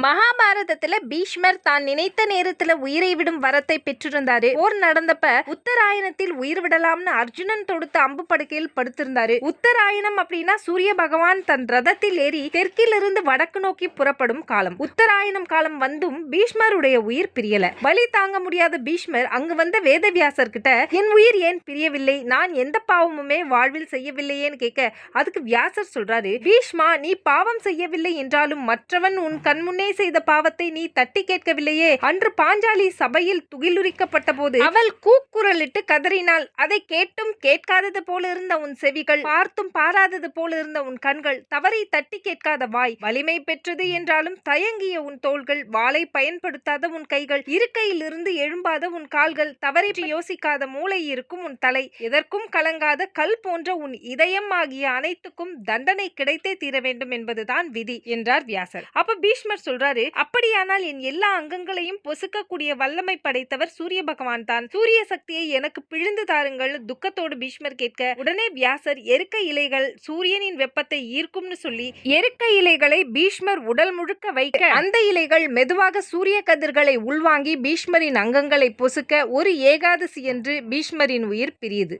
mahal மகாபாரதத்துல பீஷ்மர் தான் நினைத்த நேரத்துல உயிரை விடும் வரத்தை பெற்றிருந்தாரு. போர் நடந்தப்ப உத்தராயணத்தில் உயிர் விடலாம்னு அர்ஜுனன் தொடுத்த அம்பு படுக்கையில் படுத்திருந்தாரு. உத்தராயணம் அப்படின்னா சூரிய பகவான் தன் ரதத்தில் ஏறி தெற்கிலிருந்து வடக்கு நோக்கி புறப்படும் காலம். உத்தராயணம் காலம் வந்தும் பீஷ்மருடைய உயிர் பிரியல. வலி தாங்க முடியாத பீஷ்மர் அங்கு வந்த வேதவியாசர் கிட்ட என் உயிர் ஏன் பிரியவில்லை? நான் எந்த பாவமுமே வாழ்வில் செய்யவில்லையேன்னு கேட்க அதுக்கு வியாசர் சொல்றாரு. பீஷ்மா நீ பாவம் செய்யவில்லை என்றாலும் மற்றவன் உன் கண்முன்னே செய்த பாவத்தை நீ தட்டி கேட்கவில்லையே? அன்று பாஞ்சாலி சபையில் துகிலுரிக்கப்பட்ட போது அவள் கூக்குரலிட்டு கதறினாள். அதை கேட்டும் கேட்காதது போல இருந்த உன் செவிகள் பார்த்தும் பாராதது போல இருந்த உன் கண்கள் தவறை தட்டி கேட்காத வாய் வலிமை பெற்றது என்றாலும் தயங்கிய உன் தோள்கள் வாளை பயன்படுத்தாத உன் கைகள் இருக்கையில் இருந்து எழும்பாத உன் கால்கள் தவறை யோசிக்காத மூளை இருக்கும் உன் தலை எதற்கும் கலங்காத கல் போன்ற உன் இதயம் ஆகிய அனைத்துக்கும் தண்டனை கிடைத்தே தீர வேண்டும் என்பதுதான் விதி என்றார் வியாசர். அப்ப பீஷ்மர் சொல்றாரு அப்ப அப்படியானால் என் எல்லா அங்கங்களையும் பொசுக்கக்கூடிய வல்லமை படைத்தவர் சூரிய பகவான் தான். சூரிய சக்தியை எனக்கு பிழிந்து தாருங்கள். துக்கத்தோடு பீஷ்மர் கேட்க உடனே வியாசர் எருக்க இலைகள் சூரியனின் வெப்பத்தை ஈர்க்கும்னு சொல்லி எருக்க இலைகளை பீஷ்மர் உடல் முழுக்க வைக்க அந்த இலைகள் மெதுவாக சூரிய கதிர்களை உள்வாங்கி பீஷ்மரின் அங்கங்களை பொசுக்க ஒரு ஏகாதசி என்று பீஷ்மரின் உயிர் பிரியுது.